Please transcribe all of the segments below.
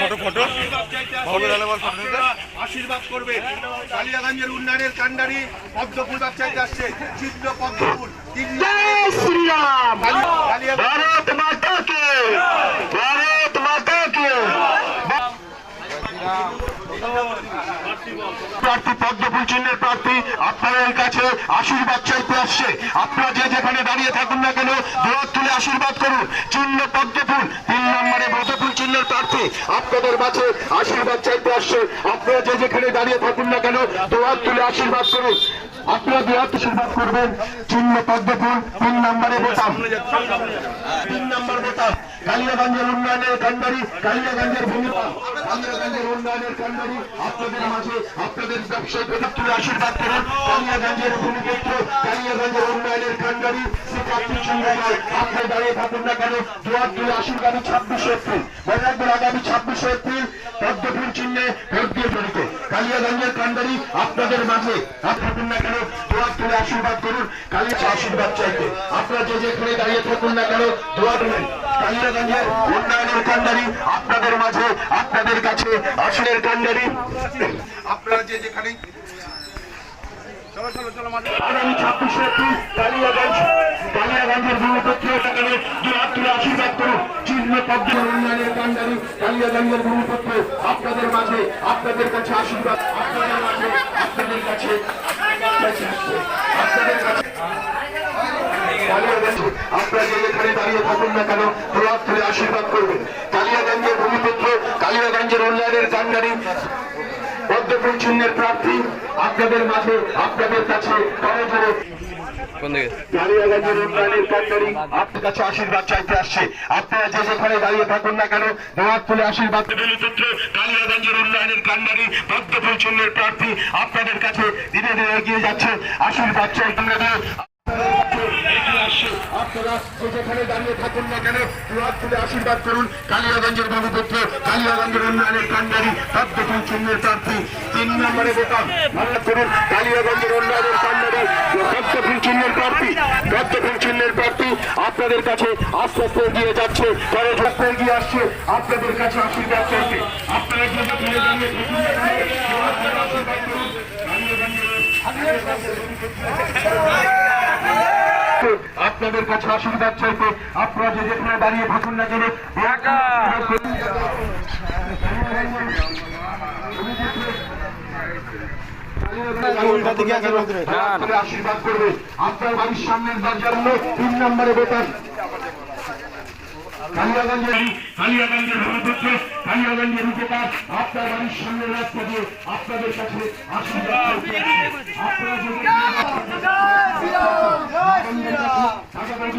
Photo photo. আশীর্বাদ করবে। কালিয়াগঞ্জের উন্নয়নের কান্ডারি পদ্মফুল ব্যবসায়ীতে আসছে। চিত্র পদ্মফুল তিন জয় শ্রীরাম। কালিয়াগঞ্জ ভারত মাতা কে ভারত মাতা কে প্রার্থী পদ্মফুল চিহ্নের প্রার্থী আপনাদের কাছে আশীর্বাদ চাইতে আসছে। আপনারা যে যেখানে দাঁড়িয়ে থাকুন না কেন দোয়ার তুলে আশীর্বাদ করুন। চিহ্ন পদ্মফুল চিহ্নের প্রার্থী, আপনাদের মাঝে আশীর্বাদ চাইতে আসছে। আপনারা যে যেখানে দাঁড়িয়ে থাকুন না কেন, দোয়ার তুলে আশীর্বাদ করুন। আপনারা দোয়ার আশীর্বাদ করবেন। চিহ্ন পদ্মফুল তিন নম্বরে বোতাম। তিন নম্বর বোতাম, কালিয়াগঞ্জের উন্নয়নের কান্ডারি কালিয়াগঞ্জের ভূমিকা উন্নয়নের কান্ডারি আপনাদের মাঝে আপনাদের ব্যবসায়ী আশীর্বাদ করুন। কালিয়াগঞ্জের ভূমিক্ষেত্র কালিয়াগঞ্জের উন্নয়নের কান্ডারি শ্রী কার্তিক সিংহ আপনি দাঁড়িয়ে থাকুন না কেন, দুয়ার তুলে আশীর্বাদী ছাব্বিশে এপ্রিল। রাখবেন আগামী ছাব্বিশে এপ্রিল পদ্মফুল চিহ্নে ভোট দিয়ে জড়িত। কালিয়াগঞ্জের কান্ডারি আপনাদের মাঝে। থাকুন না কেন তুলে আশীর্বাদ করুন কালিয়া আশীর্বাদ চাইতে। আপনারা যে যেখানে দাঁড়িয়ে থাকুন না কেন, দোয়া দেবেন কালিয়াগঞ্জের উন্নয়নের কান্ডারি আপনাদের মাঝে, আপনাদের কাছে আসনের কান্ডারি আপনারা যে যেখানে আগামী ছাব্বিশে এপ্রিল কালিয়াগঞ্জ কালিয়াগঞ্জের আশীর্বাদ করুন পদ্ম উন্নয়নের কান্ডারি কালিয়াগঞ্জের ভূমিপুত্র আপনাদের মাঝে, আপনাদের কাছে আশীর্বাদ, আপনাদের মাঝে, আপনাদের কাছে আপনারা যেখানে দাঁড়িয়ে থাকুন না কেন দুহাত ধরে আশীর্বাদ করবেন। কালিয়াগঞ্জের ভূমিপুত্র কালিয়াগঞ্জের উন্নয়নের কান্ডারি চিহ্নের প্রার্থী আপনাদের মাঝে আপনাদের কাছে আপনার আশীর্বাদ চাইতে আসছে। আপনারা যে যেখানে দাঁড়িয়ে থাকুন না কেন হাত তুলে আশীর্বাদ পুত্র কালিয়াগঞ্জের উন্নয়নের কান্ডারি পদ্মপুর চিহ্নের প্রার্থী আপনাদের কাছে ধীরে ধীরে এগিয়ে যাচ্ছে। আশীর্বাদ চাই। দাঁড়িয়ে থাকুন না কেন আশীর্বাদ করুন। কালিয়াগঞ্জের ভূমিপুত্র কালিয়াগঞ্জের উন্নয়নের কান্ডারি পদ্মপুর চিহ্নের প্রার্থী, তিন নম্বরে বোতাম। মনে করুন, কালিয়াগঞ্জের উন্নয়নের কান্ডারি চিহ্নের চিহ্নের আপনাদের কাছে আস্তে আস্তে এগিয়ে যাচ্ছে পরে আস্তে এগিয়ে আসছে, আপনাদের কাছে আশীর্বাদ চাইতে আপনারা। আপনাদের কাছে আশীর্বাদ চাইতে আপনারা যে যেখানে দাঁড়িয়ে থাকুন না কেন আশীর্বাদ করবে। আপনার বাড়ির সামনের দরজার তিন নম্বরে বেতন কালিয়াগঞ্জের কালিয়াগঞ্জের ভূমিপুত্র কালিয়াগঞ্জের উপকার আপনার বাড়ির সামনের রাস্তা দিয়ে আপনাদের কাছে আশীর্বাদ চাইতে আসছে। আপনারা যদি কাটাকাটির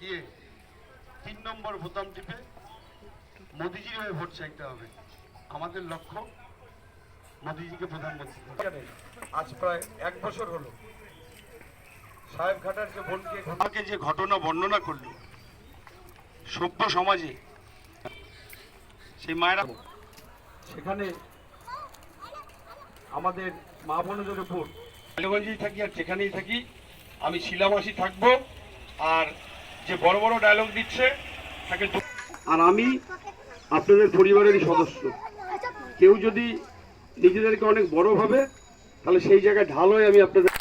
গিয়ে তিন নম্বর বোতাম টিপে মোদিজির হয়ে ভোট চাইতে হবে আমাদের লক্ষ্য মোদিজিকে প্রধানমন্ত্রী। আজ প্রায় এক বছর হলো সাহেব ঘাটার যে বোনকে আমাকে যে ঘটনা বর্ণনা করল সভ্য সমাজে সেই মায়েরা সেখানে আমাদের মা বোনদের উপর কালীগঞ্জেই থাকি আর যেখানেই থাকি। আমি শিলামাসি থাকব আর যে বড় বড় ডায়লগ দিচ্ছে তাকে আর আমি আপনাদের পরিবারেরই সদস্য। কেউ যদি নিজেদেরকে অনেক বড় ভাবে তাহলে সেই জায়গায় ঢাল হয়ে আমি আপনাদের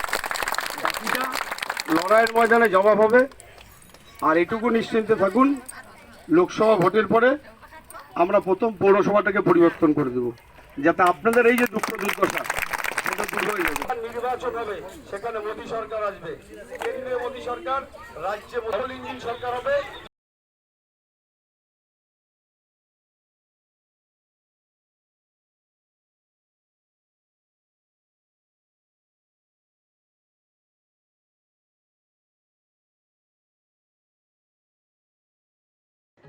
লড়াইয়ের ময়দানে জবাব হবে। আর এটুকু নিশ্চিন্তে থাকুন, লোকসভা ভোটের পরে আমরা প্রথম পৌরসভাটাকে পরিবর্তন করে দেব, যাতে আপনাদের এই যে দুঃখ দুর্দশা নির্বাচন হবে, সেখানে মোদী সরকার আসবে। কেন্দ্রীয় মোদী সরকার, রাজ্যে মোদল ইঞ্জিন সরকার হবে।